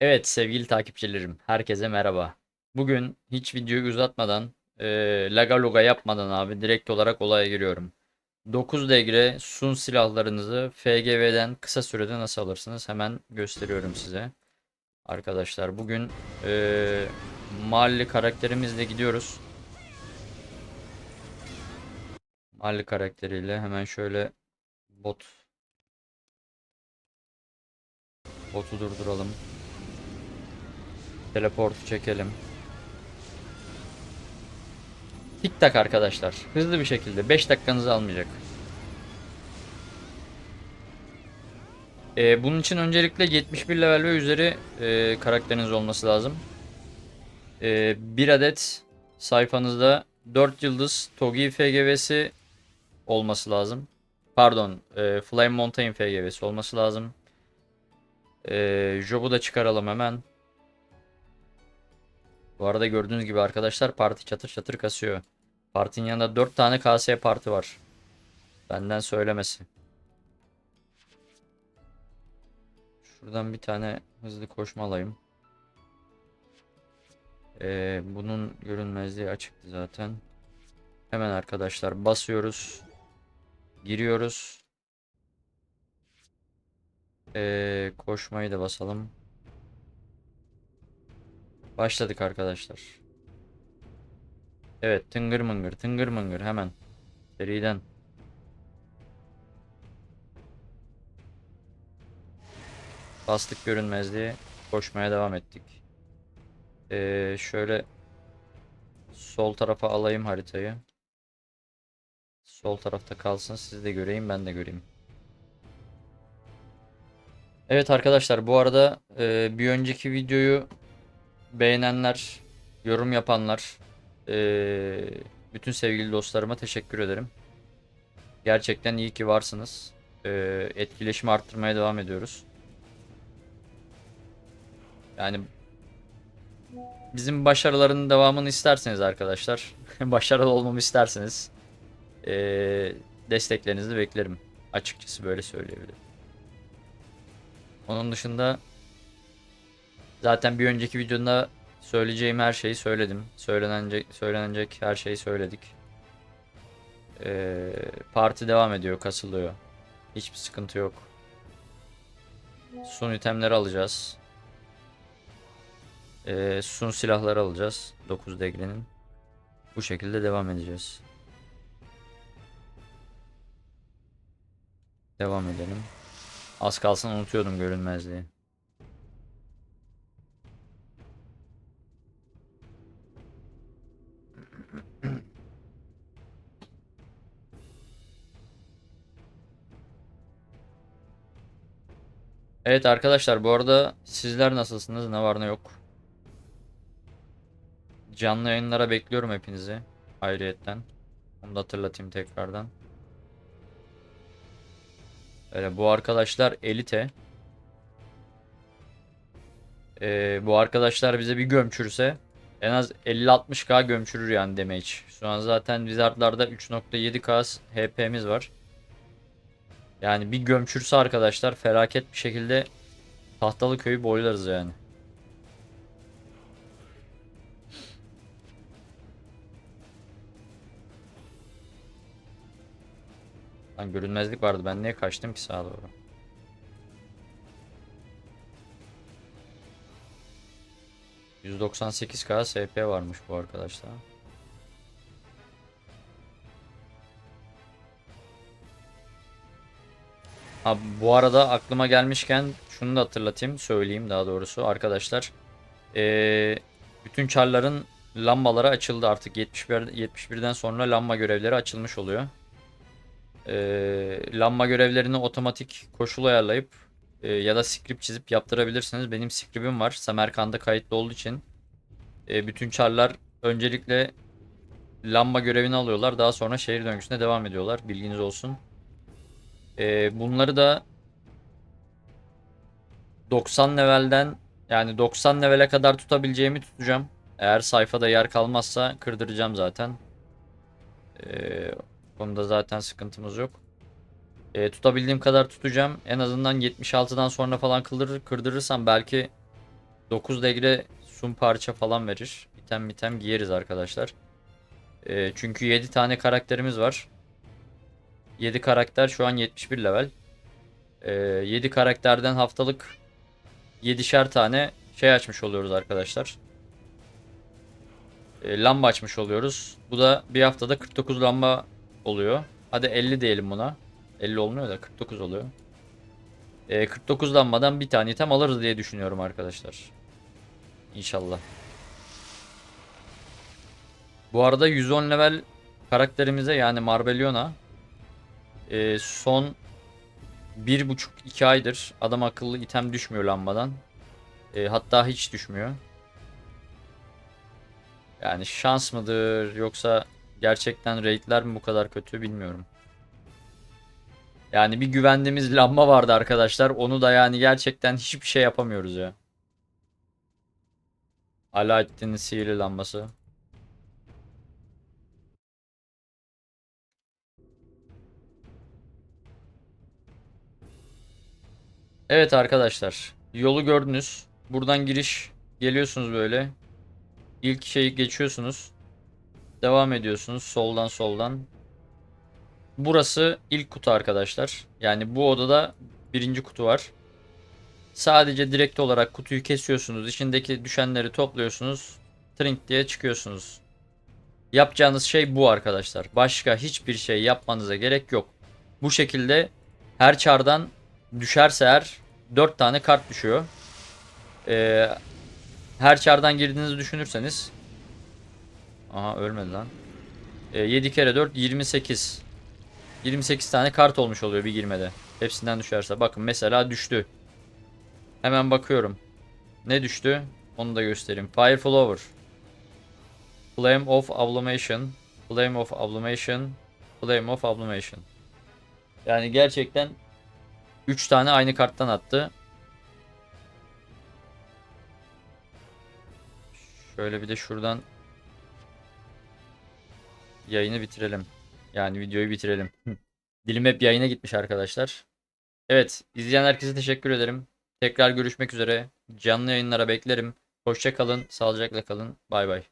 Evet sevgili takipçilerim, herkese merhaba. Bugün hiç videoyu uzatmadan, e, laga luga yapmadan abi direkt olarak olaya giriyorum. 9 degre sun silahlarınızı FGV'den kısa sürede nasıl alırsınız? Hemen gösteriyorum size. Arkadaşlar bugün e, mahalle karakterimizle gidiyoruz. Mahalle karakteriyle hemen şöyle bot botu durduralım. Teleportu çekelim. Tik tak arkadaşlar. Hızlı bir şekilde. 5 dakikanızı almayacak. Ee, bunun için öncelikle 71 level ve üzeri e, karakteriniz olması lazım. Ee, bir adet sayfanızda 4 yıldız Togi FGV'si olması lazım. Pardon, e, Flame Mountain FGV'si olması lazım. E, Job'u da çıkaralım hemen. Bu arada gördüğünüz gibi arkadaşlar parti çatır çatır kasıyor. Partinin yanında 4 tane KS parti var. Benden söylemesi. Şuradan bir tane hızlı koşma alayım. Ee, bunun görünmezliği açıktı zaten. Hemen arkadaşlar basıyoruz. Giriyoruz. Ee, koşmayı da basalım. Başladık arkadaşlar. Evet tıngır mıngır tıngır mıngır hemen. Seriden. Bastık görünmezliği. Koşmaya devam ettik. Ee, şöyle sol tarafa alayım haritayı. Sol tarafta kalsın siz de göreyim ben de göreyim. Evet arkadaşlar bu arada e, bir önceki videoyu beğenenler, yorum yapanlar, eee, bütün sevgili dostlarıma teşekkür ederim. Gerçekten iyi ki varsınız. Eee etkileşimi arttırmaya devam ediyoruz. Yani bizim başarıların devamını isterseniz arkadaşlar, başarılı olmamı isterseniz eee desteklerinizi beklerim. Açıkçası böyle söyleyebilirim. Onun dışında Zaten bir önceki videoda söyleyeceğim her şeyi söyledim. Söylenecek, söylenecek her şeyi söyledik. Ee, parti devam ediyor, kasılıyor. Hiçbir sıkıntı yok. Sun itemleri alacağız. Ee, sun silahları alacağız. 9 degrenin. Bu şekilde devam edeceğiz. Devam edelim. Az kalsın unutuyordum görünmezliği. Evet arkadaşlar bu arada sizler nasılsınız? Ne var ne yok? Canlı yayınlara bekliyorum hepinizi. Ayrıyetten. Onu da hatırlatayım tekrardan. Öyle bu arkadaşlar elite. Ee, bu arkadaşlar bize bir gömçürse en az 50-60k gömçürür yani damage. Şu an zaten Wizard'larda 3.7k HP'miz var. Yani bir gömçürse arkadaşlar felaket bir şekilde Tahtalı köyü boylarız yani. Lan görünmezlik vardı. Ben niye kaçtım ki sağa doğru? %98k SP varmış bu arkadaşlar. Ha, bu arada aklıma gelmişken şunu da hatırlatayım, söyleyeyim daha doğrusu arkadaşlar. Ee, bütün çarların lambaları açıldı artık 71 71'den sonra lamba görevleri açılmış oluyor. Ee, lamba görevlerini otomatik koşul ayarlayıp e, ya da script çizip yaptırabilirsiniz. Benim script'im var. Samerkand'da kayıtlı olduğu için e, bütün çarlar öncelikle lamba görevini alıyorlar. Daha sonra şehir döngüsüne devam ediyorlar. Bilginiz olsun. Ee, bunları da 90 levelden yani 90 levele kadar tutabileceğimi tutacağım. Eğer sayfada yer kalmazsa kırdıracağım zaten. Ee, konuda zaten sıkıntımız yok. Ee, tutabildiğim kadar tutacağım. En azından 76'dan sonra falan kırdırır, kırdırırsam belki 9 degre sun parça falan verir. İtem mitem giyeriz arkadaşlar. Ee, çünkü 7 tane karakterimiz var. 7 karakter şu an 71 level. Ee, 7 karakterden haftalık 7'şer tane şey açmış oluyoruz arkadaşlar. Ee, lamba açmış oluyoruz. Bu da bir haftada 49 lamba oluyor. Hadi 50 diyelim buna. 50 olmuyor da 49 oluyor. Ee, 49 lambadan bir tane item alırız diye düşünüyorum arkadaşlar. İnşallah. Bu arada 110 level karakterimize yani Marbellion'a e, son 1,5-2 aydır adam akıllı item düşmüyor lambadan. E, hatta hiç düşmüyor. Yani şans mıdır yoksa gerçekten raidler mi bu kadar kötü bilmiyorum. Yani bir güvendiğimiz lamba vardı arkadaşlar. Onu da yani gerçekten hiçbir şey yapamıyoruz ya. Alaaddin'in sihirli lambası. Evet arkadaşlar. Yolu gördünüz. Buradan giriş geliyorsunuz böyle. İlk şeyi geçiyorsunuz. Devam ediyorsunuz soldan soldan. Burası ilk kutu arkadaşlar. Yani bu odada birinci kutu var. Sadece direkt olarak kutuyu kesiyorsunuz. İçindeki düşenleri topluyorsunuz. Trink diye çıkıyorsunuz. Yapacağınız şey bu arkadaşlar. Başka hiçbir şey yapmanıza gerek yok. Bu şekilde her çardan düşerse eğer 4 tane kart düşüyor. Ee, her çardan girdiğinizi düşünürseniz Aha ölmedi lan. Ee, 7 kere 4 28. 28 tane kart olmuş oluyor bir girmede. Hepsinden düşerse. Bakın mesela düştü. Hemen bakıyorum. Ne düştü? Onu da göstereyim. Fire Flower. Flame of Ablimation. Flame of Ablimation. Flame of Ablimation. Yani gerçekten 3 tane aynı karttan attı. Şöyle bir de şuradan yayını bitirelim. Yani videoyu bitirelim. Dilim hep yayına gitmiş arkadaşlar. Evet, izleyen herkese teşekkür ederim. Tekrar görüşmek üzere. Canlı yayınlara beklerim. Hoşça kalın, sağlıcakla kalın. Bay bay.